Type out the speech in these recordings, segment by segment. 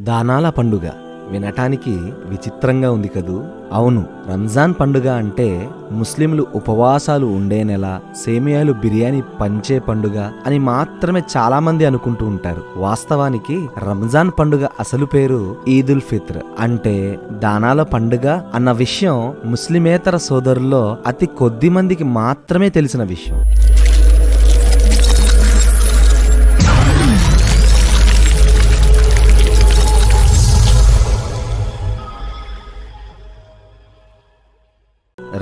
దానాల పండుగ వినటానికి విచిత్రంగా ఉంది కదూ? అవును రంజాన్ పండుగ అంటే ముస్లింలు ఉపవాసాలు ఉండే నెల సేమియాలు బిర్యానీ పంచే పండుగ అని మాత్రమే చాలా మంది అనుకుంటూ ఉంటారు. వాస్తవానికి రంజాన్ పండుగ అసలు పేరు ఈదుల్ ఫిత్ర్. అంటే దానాల పండుగ అన్న విషయం ముస్లిమేతర సోదరుల్లో అతి కొద్ది మందికి మాత్రమే తెలిసిన విషయం.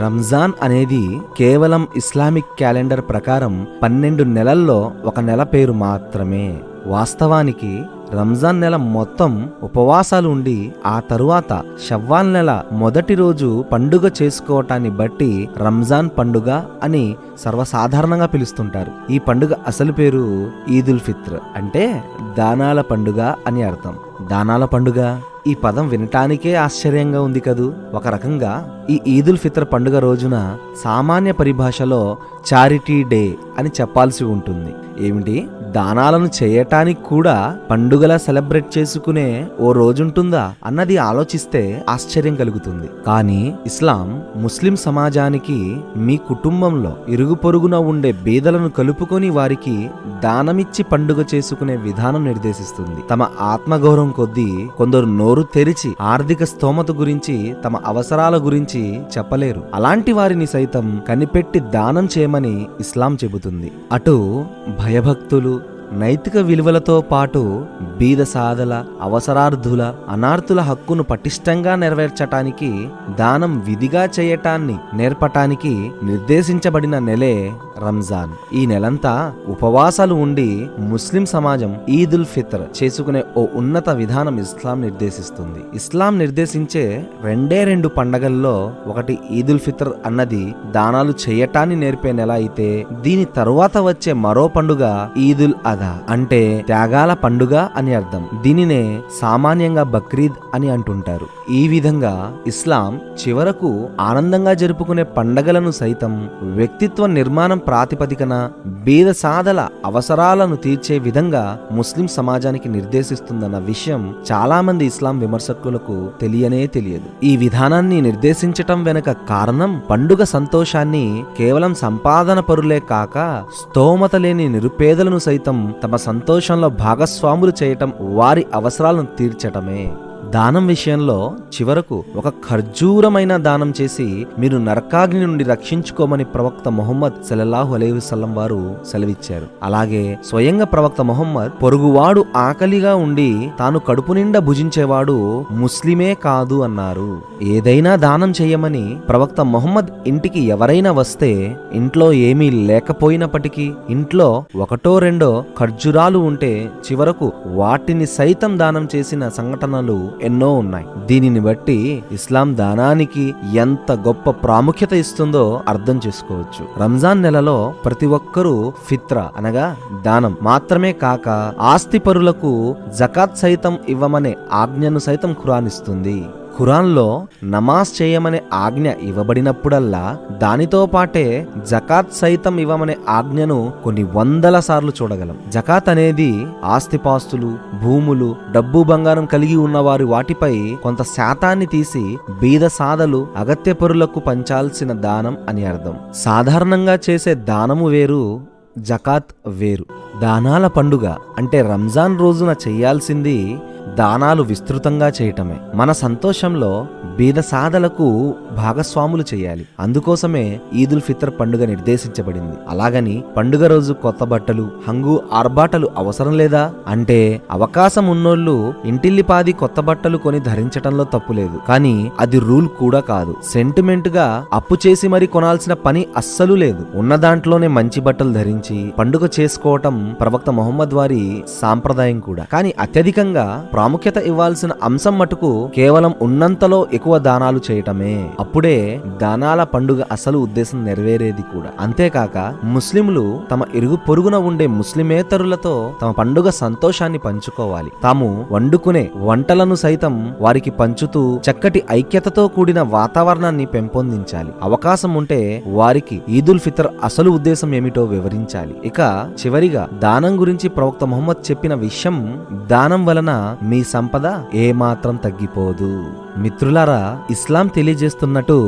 రంజాన్ అనేది కేవలం ఇస్లామిక్ క్యాలెండర్ ప్రకారం పన్నెండు నెలల్లో ఒక నెల పేరు మాత్రమే. వాస్తవానికి రంజాన్ నెల మొత్తం ఉపవాసాలు ఉండి ఆ తరువాత షవ్వాల్ నెల మొదటి రోజు పండుగ చేసుకోవటాన్ని బట్టి రంజాన్ పండుగ అని సర్వసాధారణంగా పిలుస్తుంటారు. ఈ పండుగ అసలు పేరు ఈదుల్ ఫిత్ర్ అంటే దానాల పండుగ అని అర్థం. దానాల పండుగ? ఈ పదం వినటానికే ఆశ్చర్యంగా ఉంది కదూ. ఒక రకంగా ఈ ఈదుల్ ఫిత్ర్ పండుగ రోజున సామాన్య పరిభాషలో చారిటీ డే అని చెప్పాల్సి ఉంటుంది. ఏమిటి? దానాలను చేయటానికి కూడా పండుగలా సెలబ్రేట్ చేసుకునే ఓ రోజుంటుందా అన్నది ఆలోచిస్తే ఆశ్చర్యం కలుగుతుంది. కానీ ఇస్లాం ముస్లిం సమాజానికి మీ కుటుంబంలో ఇరుగు పొరుగున ఉండే బీదలను కలుపుకొని వారికి దానమిచ్చి పండుగ చేసుకునే విధానం నిర్దేశిస్తుంది. తమ ఆత్మగౌరవం కొద్దీ కొందరు నోరు తెరిచి ఆర్థిక స్తోమత గురించి తమ అవసరాల గురించి చెప్పలేరు. అలాంటి వారిని సైతం కనిపెట్టి దానం చేయమని ఇస్లాం చెబుతుంది. అటు భయభక్తులు నైతిక విలువలతో పాటు బీద సాధల అవసరార్థుల అనార్థుల హక్కును పటిష్టంగా నెరవేర్చటానికి దానం విధిగా చేయటాన్ని నేర్పటానికి నిర్దేశించబడిన నెలే రంజాన్. ఈ నెలంతా ఉపవాసాలు ఉండి ముస్లిం సమాజం ఈదుల్ ఫిత్ర్ చేసుకునే ఓ ఉన్నత విధానం ఇస్లాం నిర్దేశిస్తుంది. ఇస్లాం నిర్దేశించే రెండే రెండు పండగల్లో ఒకటి ఈదుల్ ఫిత్ర్ అన్నది దానాలు చేయటాన్ని నేర్పే నెల అయితే దీని తరువాత వచ్చే మరో పండుగ ఈదుల్ పండగ అంటే త్యాగాల పండుగ అని అర్థం. దీనినే సామాన్యంగా బక్రీద్ అని అంటుంటారు. ఈ విధంగా ఇస్లాం చివరకు ఆనందంగా జరుపుకునే పండగలను సైతం వ్యక్తిత్వ నిర్మాణం ప్రాతిపదికన బీద సాధల అవసరాలను తీర్చే విధంగా ముస్లిం సమాజానికి నిర్దేశిస్తుందన్న విషయం చాలామంది ఇస్లాం విమర్శకులకు తెలియనే తెలియదు. ఈ విధానాన్ని నిర్దేశించటం వెనుక కారణం పండుగ సంతోషాన్ని కేవలం సంపాదన పరులే కాక స్తోమత లేని నిరుపేదలను సైతం తమ సంతోషంలో భాగస్వాములు చేయటం వారి అవసరాలను తీర్చటమే. దానం విషయంలో చివరకు ఒక ఖర్జూరమైన దానం చేసి మీరు నరకాగ్ని నుండి రక్షించుకోమని ప్రవక్త మొహమ్మద్ సలల్లాహు అలైవసల్లం వారు సెలవిచ్చారు. అలాగే స్వయంగా ప్రవక్త మొహమ్మద్ పొరుగువాడు ఆకలిగా ఉండి తాను కడుపు నిండా భుజించేవాడు ముస్లిమే కాదు అన్నారు. ఏదైనా దానం చేయమని ప్రవక్త మొహమ్మద్ ఇంటికి ఎవరైనా వస్తే ఇంట్లో ఏమీ లేకపోయినప్పటికీ ఇంట్లో ఒకటో రెండో ఖర్జురాలు ఉంటే చివరకు వాటిని సైతం దానం చేసిన సంఘటనలు ఎన్నో ఉన్నాయి. దీనిని బట్టి ఇస్లాం దానానికి ఎంత గొప్ప ప్రాముఖ్యత ఇస్తుందో అర్థం చేసుకోవచ్చు. రంజాన్ నెలలో ప్రతి ఒక్కరూ ఫిత్ర అనగా దానం మాత్రమే కాక ఆస్తి పరులకు జకాత్ సైతం ఇవ్వమనే ఆజ్ఞను సైతం ఖురానిస్తుంది ఖురాన్లో నమాజ్ చేయమనే ఆజ్ఞ ఇవ్వబడినప్పుడల్లా దానితో పాటే జకాత్ సైతం ఇవ్వమనే ఆజ్ఞను కొన్ని వందల సార్లు చూడగలం. జకాత్ అనేది ఆస్తిపాస్తులు భూములు డబ్బు బంగారం కలిగి ఉన్నవారి వాటిపై కొంత శాతాన్ని తీసి బీద సాదలు అగత్య పరులకు పంచాల్సిన దానం అని అర్థం. సాధారణంగా చేసే దానము వేరు జకాత్ వేరు. దానాల పండుగ అంటే రంజాన్ రోజున చేయాల్సింది దానాలు విస్తృతంగా చేయటమే. మన సంతోషంలో బీద సాధలకు భాగస్వాములు చేయాలి. అందుకోసమే ఈదుల్ ఫిత్ర్ పండుగ నిర్దేశించబడింది. అలాగని పండుగ రోజు కొత్త బట్టలు హంగు ఆర్బాటలు అవసరం లేదా? అంటే అవకాశం ఉన్నోళ్ళు ఇంటిల్లిపాది కొత్త బట్టలు కొని ధరించటంలో తప్పు లేదు. కానీ అది రూల్ కూడా కాదు. సెంటిమెంట్గా అప్పు చేసి మరి కొనాల్సిన పని అస్సలు లేదు. ఉన్న దాంట్లోనే మంచి బట్టలు ధరించి పండుగ చేసుకోవటం ప్రవక్త మొహమ్మద్ వారి సాంప్రదాయం కూడా. కానీ అత్యధికంగా ప్రాముఖ్యత ఇవ్వాల్సిన అంశం మటుకు కేవలం ఉన్నంతలో ఎక్కువ దానాలు చేయటమే. అప్పుడే దానాల పండుగ అసలు ఉద్దేశం నెరవేరేది కూడా. అంతేకాక ముస్లింలు తమ ఇరుగు పొరుగున ఉండే ముస్లిమేతరులతో తమ పండుగ సంతోషాన్ని పంచుకోవాలి. తాము వండుకునే వంటలను సైతం వారికి పంచుతూ చక్కటి ఐక్యతతో కూడిన వాతావరణాన్ని పెంపొందించాలి. అవకాశం ఉంటే వారికి ఈదుల్ ఫితర్ అసలు ఉద్దేశం ఏమిటో వివరించాలి. ఇక చివరిగా దానం గురించి ప్రవక్త మొహమ్మద్ చెప్పిన విషయం దానం వలన మీ సంపద ఏమాత్రం తగ్గిపోదు. మిత్రులారా ఇస్లాం తెలియజేస్తున్నట్టు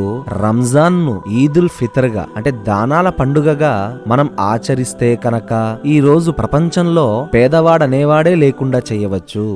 రంజాన్ను ఈదుల్ ఫితర్గా అంటే దానాల పండుగగా మనం ఆచరిస్తే కనుక ఈ రోజు ప్రపంచంలో పేదవాడనేవాడే లేకుండా చేయవచ్చు.